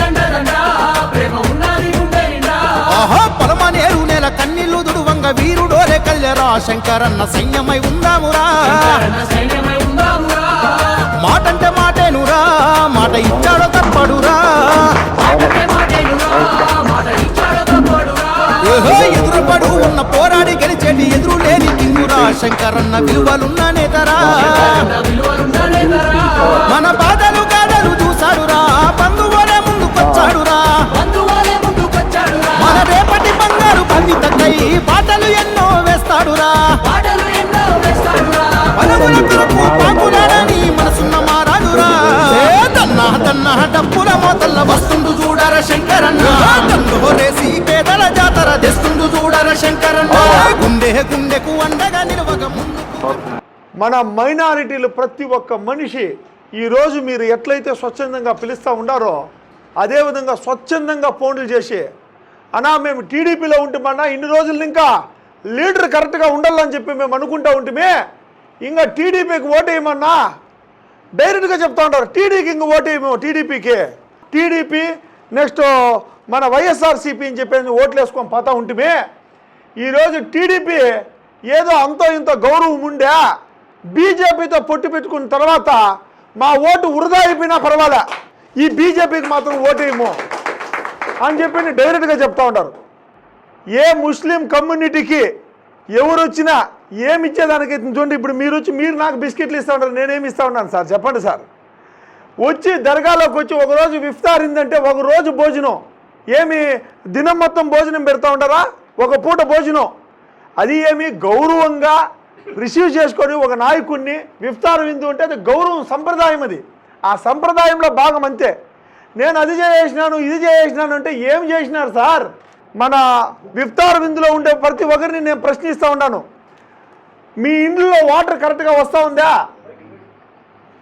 కన్నదండ ప్రేమ ఉన్నది గుండె నిండా. ఆహా నెల కన్నీళ్ళు దుడువంగ శంకరన్న సైన్యమై ఉందామురా. మాటంటే మాటేనురా మాట ఇచ్చాడో తప్పడురా. ఎదురుపడు ఉన్న పోరాడి గెలిచేటి ఎదురు లేని కింగురా శంకరన్న విలువలున్న నేతరా. మన బాధలు గాథలు చూశాడురా బంధువులే ముందుకొచ్చాడురా. మన రేపటి బంగారు బంధితకై పాటలు ఎన్నో వేస్తాడురా. పాపులాడని మనసున్న మారాడురా దన్నా డప్పుల మోతల్ల వస్తుండు చూడర శంకరన్న. పేదల జాతర తెస్తుండు చూడర శంకరన్న. గుండె గుండెకు అండగా నిలవక ముందుకు. మన మైనారిటీలు ప్రతి ఒక్క మనిషి ఈరోజు మీరు ఎట్లయితే స్వచ్ఛందంగా పిలుస్తూ ఉండారో అదేవిధంగా స్వచ్ఛందంగా ఫోన్లు చేసి అనా మేము టీడీపీలో ఉంటుమన్నా ఇన్ని రోజులు ఇంకా లీడర్ కరెక్ట్గా ఉండాలని చెప్పి మేము అనుకుంటా ఉంటుమే ఇంకా టీడీపీకి ఓటేయమన్నా డైరెక్ట్గా చెప్తా ఉంటారు టీడీకి ఇంక ఓటేయము టీడీపీకి. టీడీపీ నెక్స్ట్ మన వైఎస్ఆర్సీపీ అని చెప్పేసి ఓట్లు వేసుకొని పోతా ఉంటుమే ఈరోజు టీడీపీ ఏదో అంతో ఇంత గౌరవం ఉండే బీజేపీతో పొట్టు పెట్టుకున్న తర్వాత మా ఓటు వృధా అయిపోయినా పర్వాలే. ఈ బీజేపీకి మాత్రం ఓటేయము అని చెప్పి డైరెక్ట్గా చెప్తా ఉంటారు. ఏ ముస్లిం కమ్యూనిటీకి ఎవరు వచ్చినా ఏమి ఇచ్చేదానికి చూడండి ఇప్పుడు మీరు వచ్చి మీరు నాకు బిస్కెట్లు ఇస్తూ ఉంటారు నేనేమి ఇస్తా ఉన్నాను సార్ చెప్పండి సార్. వచ్చి దర్గాలోకి వచ్చి ఒకరోజు విఫ్తారిందంటే ఒకరోజు ఇందంటే భోజనం. ఏమి దినం మొత్తం భోజనం పెడతా ఉంటారా? ఒక పూట భోజనం. అది ఏమి గౌరవంగా రిసీవ్ చేసుకొని ఒక నాయకుడిని విఫ్తార్ విందు ఉంటే అది గౌరవం సంప్రదాయం అది. ఆ సంప్రదాయంలో భాగం అంతే. నేను అది చేసినాను ఇది చేసినాను అంటే ఏం చేసినారు సార్? మన విఫ్తార్ విందులో ఉండే ప్రతి ఒక్కరిని నేను ప్రశ్నిస్తూ ఉన్నాను. మీ ఇండ్లలో వాటర్ కరెక్ట్గా వస్తూ ఉందా?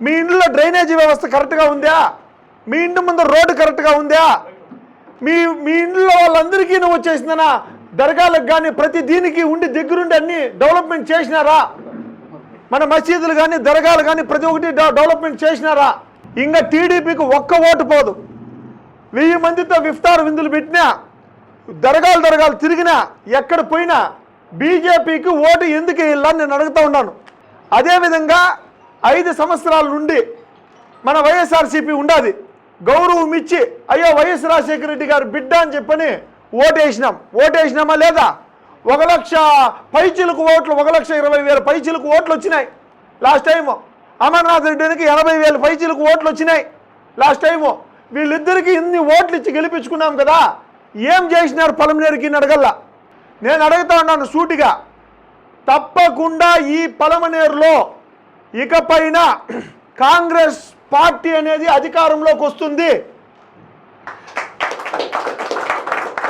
మీ ఇంట్లో డ్రైనేజీ వ్యవస్థ కరెక్ట్గా ఉందా? మీ ఇంటి ముందు రోడ్డు కరెక్ట్గా ఉందా? మీ మీ ఇంట్లో వాళ్ళందరికీ నువ్వు వచ్చేసిందనా దర్గాలకు కానీ ప్రతి దీనికి ఉండి దగ్గరుండి అన్ని డెవలప్మెంట్ చేసినారా? మన మసీదులు కానీ దర్గాలు కానీ ప్రతి ఒక్కటి డెవలప్మెంట్ చేసినారా? ఇంకా టీడీపీకి ఒక్క ఓటు పోదు. వెయ్యి మందితో విఫ్తార్ విందులు పెట్టినా దరగాలు దరగాలు తిరిగినా ఎక్కడ పోయినా బీజేపీకి ఓటు ఎందుకు వేయాలని నేను అడుగుతా ఉన్నాను. అదేవిధంగా ఐదు సంవత్సరాల నుండి మన వైఎస్ఆర్సీపీ ఉండాది. గౌరవం ఇచ్చి అయ్యో వైఎస్ రాజశేఖర రెడ్డి గారు బిడ్డ అని చెప్పని ఓటేసినాం. ఓటేసినామా లేదా? ఒక లక్ష పైచిలకు ఓట్లు ఒక లక్ష ఇరవై వేల పైచిలకు ఓట్లు వచ్చినాయి లాస్ట్ టైము. అమర్నాథ్ రెడ్డికి ఎనభై వేల పైచిలకు ఓట్లు వచ్చినాయి లాస్ట్ టైము. వీళ్ళిద్దరికీ ఇన్ని ఓట్లు ఇచ్చి గెలిపించుకున్నాం కదా. ఏం చేసినారు పలమనేరుకి అడగల్లా? నేను అడుగుతా ఉన్నాను సూటిగా. తప్పకుండా ఈ పలమనేరులో ఇకపైన కాంగ్రెస్ పార్టీ అనేది అధికారంలోకి వస్తుంది.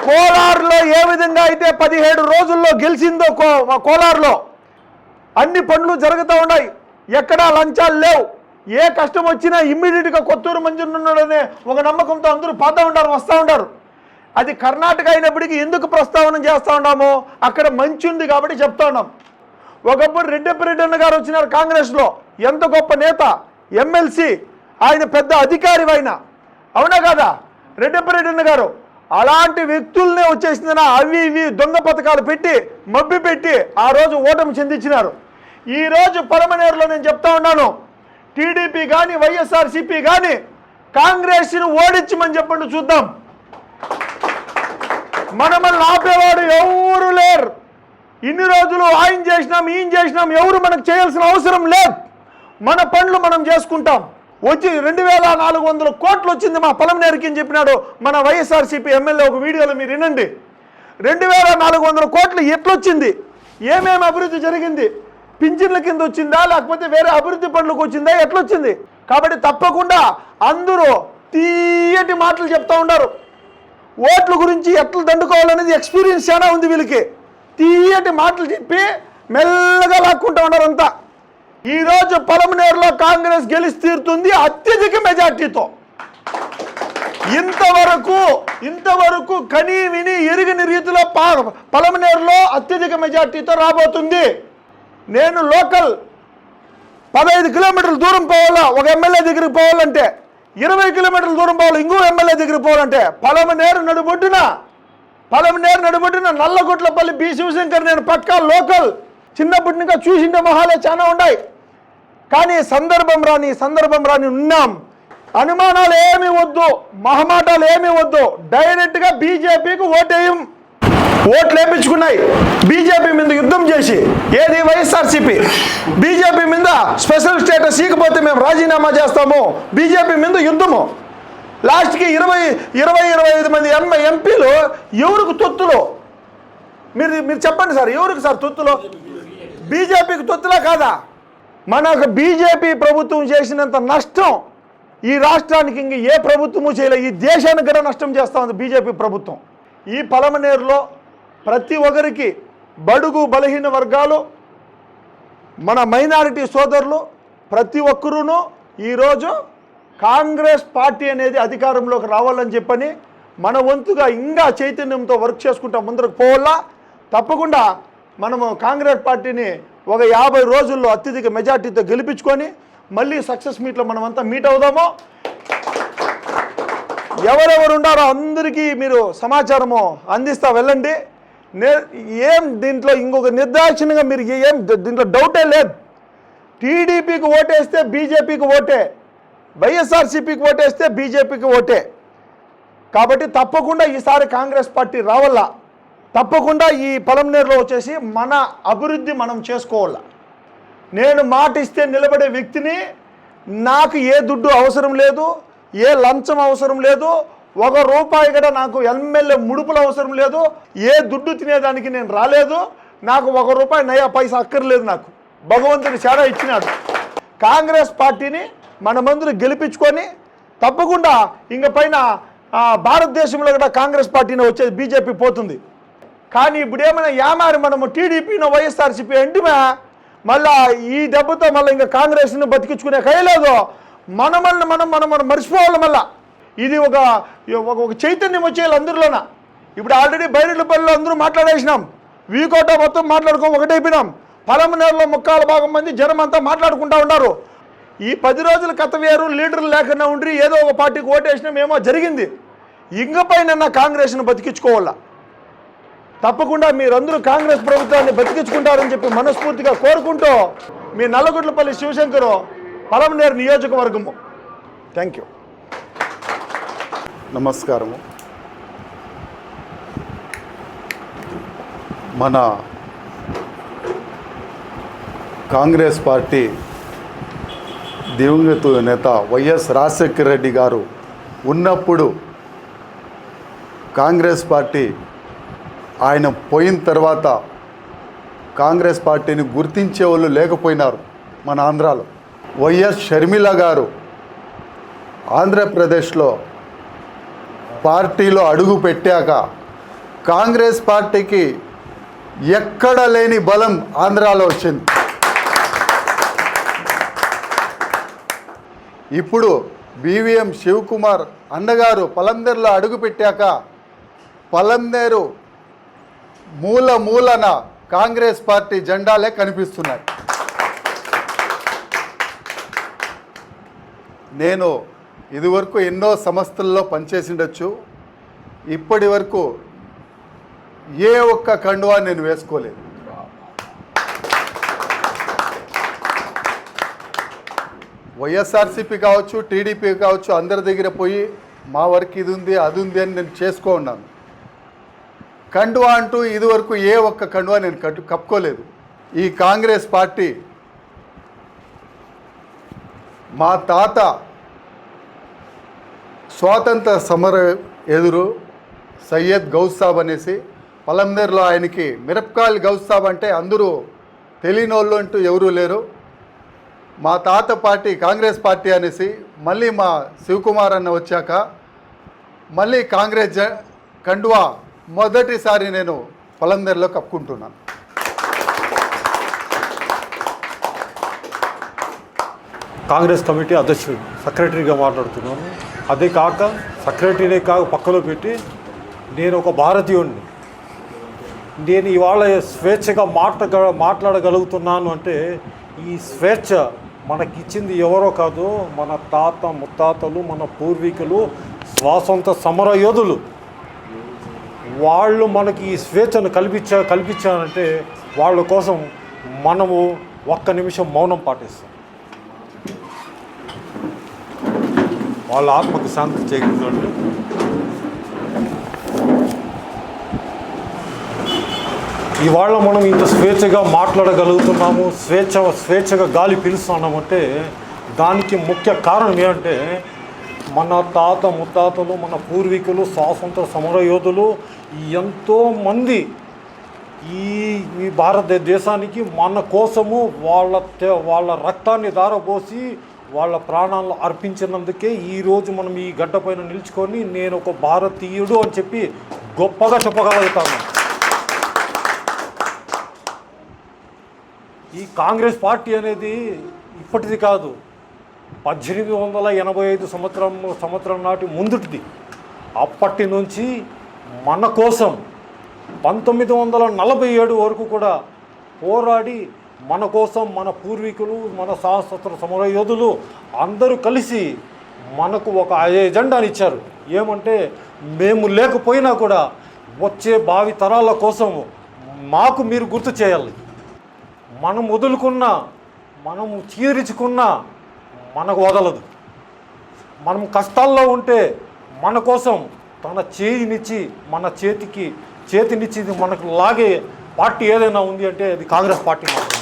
కోలార్లో ఏ విధంగా అయితే పదిహేడు రోజుల్లో గెలిచిందో కో కోలార్లో అన్ని పనులు జరుగుతూ ఉన్నాయి. ఎక్కడా లంచాలు లేవు. ఏ కష్టం వచ్చినా ఇమ్మీడియట్గా కొత్తూరు మంజునున్నాడనే ఒక నమ్మకంతో అందరూ పాతూ ఉంటారు వస్తూ ఉంటారు. అది కర్ణాటక అయినప్పటికీ ఎందుకు ప్రస్తావన చేస్తూ ఉన్నాము అక్కడ మంచి ఉంది కాబట్టి చెప్తా ఉన్నాం. ఒకప్పుడు రెడ్డప్పరెడ్డి అన్న గారు వచ్చినారు కాంగ్రెస్లో. ఎంత గొప్ప నేత ఎమ్మెల్సీ ఆయన పెద్ద అధికారి అయినా అవునా కదా? రెడ్డప్పరెడ్డి అన్న గారు. అలాంటి వ్యక్తుల్నే వచ్చేసిందన అవి ఇవి దొంగ పథకాలు పెట్టి మబ్బి పెట్టి ఆ రోజు ఓటమి చెందించినారు. ఈరోజు పరమనేరులో నేను చెప్తా ఉన్నాను టీడీపీ కానీ వైఎస్ఆర్సీపీ కానీ కాంగ్రెస్ను ఓడించమని చెప్పండి చూద్దాం. మనమల్ని ఆపేవాడు ఎవరు లేరు. ఇన్ని రోజులు ఆయన చేసినాం ఈయన చేసినాం ఎవరు మనకు చేయాల్సిన అవసరం లేదు. మన పనులు మనం చేసుకుంటాం. వచ్చి రెండు వేల నాలుగు వందల కోట్లు వచ్చింది మా పొలం నేరికి అని చెప్పినాడు మన వైఎస్ఆర్సీపీ ఎమ్మెల్యే ఒక వీడియోలో మీరు వినండి. రెండు వేల నాలుగు వందల కోట్లు ఎట్లొచ్చింది? ఏమేమి అభివృద్ధి జరిగింది? పింఛన్ల కింద వచ్చిందా? లేకపోతే వేరే అభివృద్ధి పనులకు వచ్చిందా? ఎట్లొచ్చింది? కాబట్టి తప్పకుండా అందరూ తీయటి మాటలు చెప్తా ఉన్నారు. ఓట్ల గురించి ఎట్లా దండుకోవాలనేది ఎక్స్పీరియన్స్ చాలా ఉంది వీళ్ళకి. తీయటి మాటలు చెప్పి మెల్లగా లాక్కుంటా ఉన్నారు అంతా. ఈరోజు పలమనేరులో కాంగ్రెస్ గెలిచి తీరుతుంది అత్యధిక మెజార్టీతో. ఇంతవరకు ఇంతవరకు కనీ విని ఎరిగిన రీతిలో పా పలమనేరులో అత్యధిక మెజార్టీతో రాబోతుంది. నేను లోకల్ పదహైదు కిలోమీటర్ల దూరం పోవాలా? ఒక ఎమ్మెల్యే దగ్గరికి పోవాలంటే. ఇరవై కిలోమీటర్ల దూరం పోవాలి ఇంకో ఎమ్మెల్యే దగ్గరికి పోవాలంటే. పలమనేరు నడుబొడ్డున పలమనేరు నడుబొడ్డున నల్లగొట్లపల్లి బి శివశంకర్ నేను పక్కా లోకల్. చిన్నప్పటి నుంచి చూసిండే మొహాలే చాలా ఉన్నాయి. కానీ సందర్భం రాని సందర్భం రాని ఉన్నాం. అనుమానాలు ఏమి వద్దు మహమాటాలు ఏమి వద్దు. డైరెక్ట్గా బీజేపీకి ఓటేయం. ఓట్లు వేపించుకున్నాయి. బీజేపీ మీద యుద్ధం చేసి ఏది వైఎస్ఆర్సీపీ? బీజేపీ మీద స్పెషల్ స్టేటస్ ఇకపోతే మేము రాజీనామా చేస్తాము. బీజేపీ మీద యుద్ధము. లాస్ట్కి ఇరవై ఇరవై ఇరవై ఐదు మంది ఎం ఎంపీలు ఎవరికి తొత్తులు? మీరు మీరు చెప్పండి సార్ ఎవరికి సార్ తొత్తులు? బీజేపీకి తొత్తులా కాదా? మనకు బీజేపీ ప్రభుత్వం చేసినంత నష్టం ఈ రాష్ట్రానికి ఇంక ఏ ప్రభుత్వము చేయలేదు ఈ దేశానికి కూడా నష్టం చేస్తూ ఉంది బీజేపీ ప్రభుత్వం. ఈ పలమనేరులో ప్రతి ఒక్కరికి బడుగు బలహీన వర్గాలు మన మైనారిటీ సోదరులు ప్రతి ఒక్కరూను ఈరోజు కాంగ్రెస్ పార్టీ అనేది అధికారంలోకి రావాలని చెప్పని మన వంతుగా ఇంకా చైతన్యంతో వర్క్ చేసుకుంటా ముందరకు పోవాలా? తప్పకుండా మనము కాంగ్రెస్ పార్టీని ఒక యాభై రోజుల్లో అత్యధిక మెజార్టీతో గెలిపించుకొని మళ్ళీ సక్సెస్ మీట్లో మనమంతా మీట్ అవుదామో. ఎవరెవరు ఉండారో అందరికీ మీరు సమాచారము అందిస్తా వెళ్ళండి. నే ఏం దీంట్లో ఇంకొక నిర్దాక్షిణ్యంగా మీరు ఏం దీంట్లో డౌటే లేదు. టీడీపీకి ఓటేస్తే బీజేపీకి ఓటే. వైఎస్ఆర్సీపీకి ఓటేస్తే బీజేపీకి ఓటే. కాబట్టి తప్పకుండా ఈసారి కాంగ్రెస్ పార్టీ రావాలా? తప్పకుండా ఈ పొలంనేరులో వచ్చేసి మన అభివృద్ధి మనం చేసుకోవాలి. నేను మాట ఇస్తే నిలబడే వ్యక్తిని నాకు ఏ దుడ్డు అవసరం లేదు ఏ లంచం అవసరం లేదు ఒక రూపాయి కూడా నాకు ఎమ్మెల్యే ముడుపులు అవసరం లేదు ఏ దుడ్డు తినేదానికి నేను రాలేదు నాకు ఒక రూపాయి నయా పైసా అక్కర్లేదు నాకు. భగవంతుడి సేడ ఇచ్చినాడు. కాంగ్రెస్ పార్టీని మనమందరూ గెలిపించుకొని తప్పకుండా ఇంక పైన భారతదేశంలో కూడా కాంగ్రెస్ పార్టీని వచ్చేది బీజేపీ పోతుంది. కానీ ఇప్పుడు ఏమైనా యామారి మనము టీడీపీను వైఎస్ఆర్సీపీ అంటే మళ్ళా ఈ దెబ్బతో మళ్ళీ ఇంకా కాంగ్రెస్ని బతికించుకునే కయ్యలేదు మన మనల్ని మనం మనం మనం మర్చిపోవాలి మళ్ళా. ఇది ఒక ఒక చైతన్యం వచ్చేయాలి అందరిలోన. ఇప్పుడు ఆల్రెడీ బైరెడ్లపల్లిలో అందరూ మాట్లాడేసినాం. వీకోట మొత్తం మాట్లాడుకో ఒకటైపోయినాం పలమనేరులో ముక్కాల భాగం మంది జనం అంతా మాట్లాడుకుంటా ఉన్నారు. ఈ పది రోజుల కథ వేరు లీడర్లు లేకుండా ఉండి ఏదో ఒక పార్టీకి ఓటేసినాం ఏమో జరిగింది. ఇంకపైన కాంగ్రెస్ను బతికించుకోవాలా? తప్పకుండా మీరందరూ కాంగ్రెస్ ప్రభుత్వాన్ని బతికించుకుంటారని చెప్పి మనస్ఫూర్తిగా కోరుకుంటూ మీ నల్లగొడ్లపల్లి శివశంకరు పలమనేరు నియోజకవర్గము. థ్యాంక్ యూ నమస్కారము. మన కాంగ్రెస్ పార్టీ దివంగత నేత వైఎస్ రాజశేఖర రెడ్డి గారు ఉన్నప్పుడు కాంగ్రెస్ పార్టీ ఆయన పోయిన తర్వాత కాంగ్రెస్ పార్టీని గుర్తించే వాళ్ళు లేకపోయినారు మన ఆంధ్రాలో. వైఎస్ షర్మిల గారు ఆంధ్రప్రదేశ్లో పార్టీలో అడుగు పెట్టాక కాంగ్రెస్ పార్టీకి ఎక్కడ లేని బలం ఆంధ్రాలో వచ్చింది. ఇప్పుడు బీవీఎం శివకుమార్ అన్నగారు పలందేరులో అడుగు పెట్టాక పలందేరు మూల మూలన కాంగ్రెస్ పార్టీ జెండాలే కనిపిస్తున్నాయి. నేను ఇదివరకు ఎన్నో సంస్థల్లో పనిచేసిండొచ్చు. ఇప్పటి వరకు ఏ ఒక్క కండువా నేను వేసుకోలేదు. వైఎస్ఆర్సీపీ కావచ్చు టీడీపీ కావచ్చు అందరి దగ్గర పోయి మా వర్క్ ఇది ఉంది అది ఉంది అని నేను చేసుకో ఉన్నాను. కండువా అంటూ ఇదివరకు ఏ ఒక్క కండువా నేను కట్టు కప్పుకోలేదు. ఈ కాంగ్రెస్ పార్టీ మా తాత స్వాతంత్ర సమర ఎదురు సయ్యద్ గౌస్సాబ్ అనేసి పలందరిలో ఆయనకి మిరపకాయలు గౌస్సాబ్ అంటే అందరూ తెలియని వాళ్ళు అంటూ ఎవరూ లేరు. మా తాత పార్టీ కాంగ్రెస్ పార్టీ అనేసి మళ్ళీ మా శివకుమార్ అన్న వచ్చాక మళ్ళీ కాంగ్రెస్ జ కండువా మొదటిసారి నేను పొలందరిలో కప్పుకుంటున్నాను. కాంగ్రెస్ కమిటీ అధ్యక్షుడు సెక్రటరీగా మాట్లాడుతున్నాను. అదే కాక సెక్రటరీనే కాక పక్కలో పెట్టి నేను ఒక భారతీయుడిని నేను ఇవాళ స్వేచ్ఛగా మాట్లా మాట్లాడగలుగుతున్నాను అంటే ఈ స్వేచ్ఛ మనకిచ్చింది ఎవరో కాదు మన తాత ముత్తాతలు మన పూర్వీకులు స్వాతంత్ర సమర యోధులు వాళ్ళు మనకి ఈ స్వేచ్ఛను కల్పించా కల్పించారంటే వాళ్ళ కోసం మనము ఒక్క నిమిషం మౌనం పాటిస్తాం. వాళ్ళ ఆత్మకు శాంతి చేకూర్చండి. ఇవాళ మనం ఇంత స్వేచ్ఛగా మాట్లాడగలుగుతున్నాము స్వేచ్ఛ స్వేచ్ఛగా గాలి పీలుస్తున్నామంటే దానికి ముఖ్య కారణం ఏంటంటే మన తాత ముత్తాతలు మన పూర్వీకులు స్వాతంత్ర సమరయోధులు ఎంతోమంది ఈ ఈ భారతదేశానికి మన కోసము వాళ్ళ వాళ్ళ రక్తాన్ని దారపోసి వాళ్ళ ప్రాణాలను అర్పించినందుకే ఈరోజు మనం ఈ గడ్డ పైన నిలుచుకొని నేను ఒక భారతీయుడు అని చెప్పి గొప్పగా చెప్పగలుగుతాను. ఈ కాంగ్రెస్ పార్టీ అనేది ఇప్పటిది కాదు. పద్దెనిమిది వందల ఎనభై ఐదు సంవత్సరం సంవత్సరం నాటి ముందుటిది. అప్పటి నుంచి మన కోసం పంతొమ్మిది వందల నలభై ఏడు వరకు కూడా పోరాడి మన కోసం మన పూర్వీకులు మన సహస్ర సమర యోధులు అందరూ కలిసి మనకు ఒక ఎజెండాని ఇచ్చారు. ఏమంటే మేము లేకపోయినా కూడా వచ్చే భావి తరాల కోసం మాకు మీరు గుర్తు చేయాలి. మనం వదులుకున్న మనము చీరించుకున్న మనకు వదలదు. మనం కష్టాల్లో ఉంటే మన కోసం తన చేయినిచ్చి మన చేతికి చేతినిచ్చి మనకు లాగే పార్టీ ఏదైనా ఉంది అంటే అది కాంగ్రెస్ పార్టీ మాత్రమే.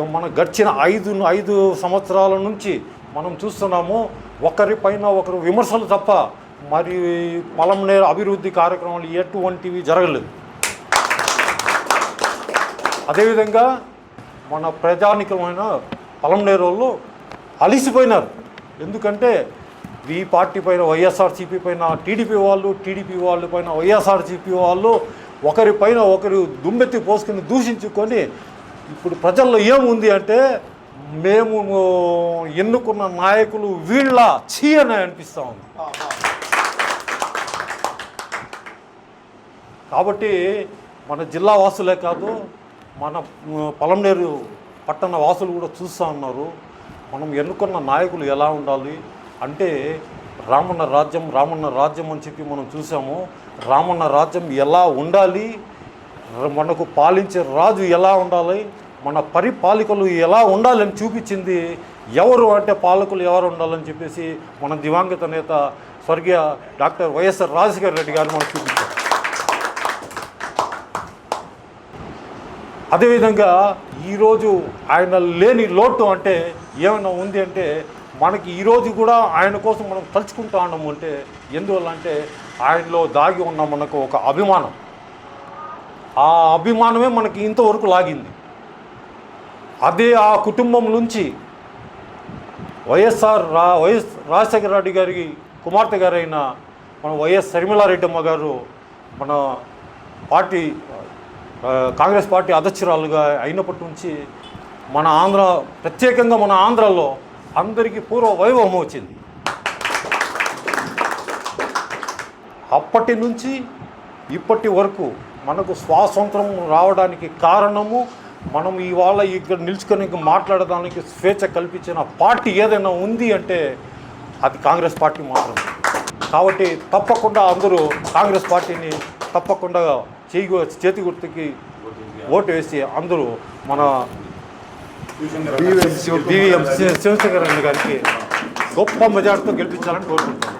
గ- మన గడిచిన ఐదు ఐదు సంవత్సరాల నుంచి మనం చూస్తున్నాము ఒకరి పైన ఒకరు విమర్శలు తప్ప మరి పొలంనేరు అభివృద్ధి కార్యక్రమాలు ఎటువంటివి జరగలేదు. అదేవిధంగా మన ప్రజానికమైన పొలంనేరు వాళ్ళు అలిసిపోయినారు. ఎందుకంటే ఈ పార్టీ పైన వైఎస్ఆర్సీపీ పైన టీడీపీ వాళ్ళు టీడీపీ వాళ్ళ పైన వైఎస్ఆర్సీపీ వాళ్ళు ఒకరి పైన ఒకరు దుమ్మెత్తి పోసుకుని దూషించుకొని ఇప్పుడు ప్రజల్లో ఏముంది అంటే మేము ఎన్నుకున్న నాయకులు వీళ్ళ చీ అని అనిపిస్తూ ఉంది. కాబట్టి మన జిల్లా వాసులే కాదు మన మ్, పొలంనేరు పట్టణ వాసులు కూడా చూస్తూ ఉన్నారు. మనం ఎన్నుకున్న నాయకులు ఎలా ఉండాలి? అంటే రామన్న రాజ్యం రామన్న రాజ్యం అని చెప్పి మనం చూసాము. రామన్న రాజ్యం ఎలా ఉండాలి? మనకు పాలించే రాజు ఎలా ఉండాలి? మన పరిపాలికలు ఎలా ఉండాలని చూపించింది ఎవరు అంటే పాలకులు ఎవరు ఉండాలని చెప్పేసి మన దివంగత నేత స్వర్గీయ డాక్టర్ వైఎస్ఆర్ రాజశేఖర రెడ్డి గారు మనం చూపించారు. అదేవిధంగా ఈరోజు ఆయన లేని లోటు అంటే ఏమైనా ఉంది అంటే మనకి ఈరోజు కూడా ఆయన కోసం మనం తలుచుకుంటా ఉన్నాము అంటే ఎందువల్ల అంటే ఆయనలో దాగి ఉన్న మనకు ఒక అభిమానం. ఆ అభిమానమే మనకి ఇంతవరకు లాగింది. అదే ఆ కుటుంబం నుంచి వైఎస్ఆర్ రా వైఎస్ రాజశేఖర రెడ్డి గారి కుమార్తె గారైన మన వైఎస్ శర్మిలారెడ్డమ్మ గారు మన పార్టీ కాంగ్రెస్ పార్టీ అధ్యక్షురాలుగా అయినప్పటి నుంచి మన ఆంధ్ర ప్రత్యేకంగా మన ఆంధ్రాలో అందరికీ పూర్వ వైభవం వచ్చింది. అప్పటి నుంచి ఇప్పటి వరకు మనకు స్వాతంత్రం రావడానికి కారణము మనం ఇవాళ ఇక్కడ నిల్చుకొని మాట్లాడడానికి స్వేచ్ఛ కల్పించిన పార్టీ ఏదైనా ఉంది అంటే అది కాంగ్రెస్ పార్టీ మాత్రమే. కాబట్టి తప్పకుండా అందరూ కాంగ్రెస్ పార్టీని తప్పకుండా చేయి చేతి గుర్తుకి ఓటు వేసి అందరూ మన బీవీఎం శివశంకర్ రెడ్డి గారికి గొప్ప మెజార్టీతో గెలిపించాలని కోరుకుంటున్నాను